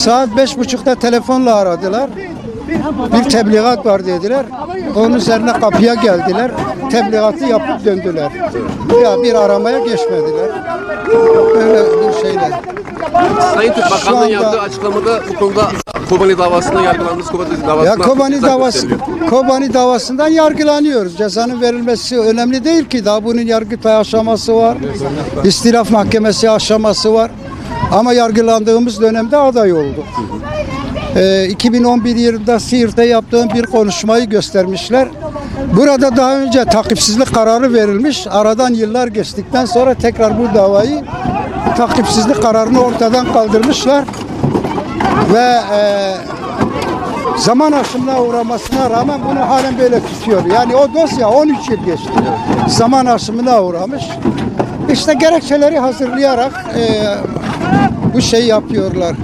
Saat beş buçukta telefonla aradılar. Bir tebligat var dediler. Onun üzerine kapıya geldiler. Tebligatı yapıp döndüler. Ya bir aramaya geçmediler. Öyle bir şeyler. Sayın Türk Şu Bakanlığı'nın anda- yaptığı açıklamada bu konuda Kobani davasında yargılandınız. Kobani davasında Ya Kobani ceza davası, gösteriliyor. Kobani davasından yargılanıyoruz. Cezanın verilmesi önemli değil ki. Daha bunun yargıtay aşaması var. İstilaf mahkemesi aşaması var. Ama yargılandığımız dönemde aday olduk. Ee, 2011 yılında Siirt'te yaptığım bir konuşmayı göstermişler. Burada daha önce takipsizlik kararı verilmiş. Aradan yıllar geçtikten sonra tekrar bu davayı takipsizlik kararını ortadan kaldırmışlar. Ve e, zaman aşımına uğramasına rağmen bunu halen böyle tutuyor. Yani o dosya 13 yıl geçti. Zaman aşımına uğramış. İşte gerekçeleri hazırlayarak e, bu şeyi yapıyorlar.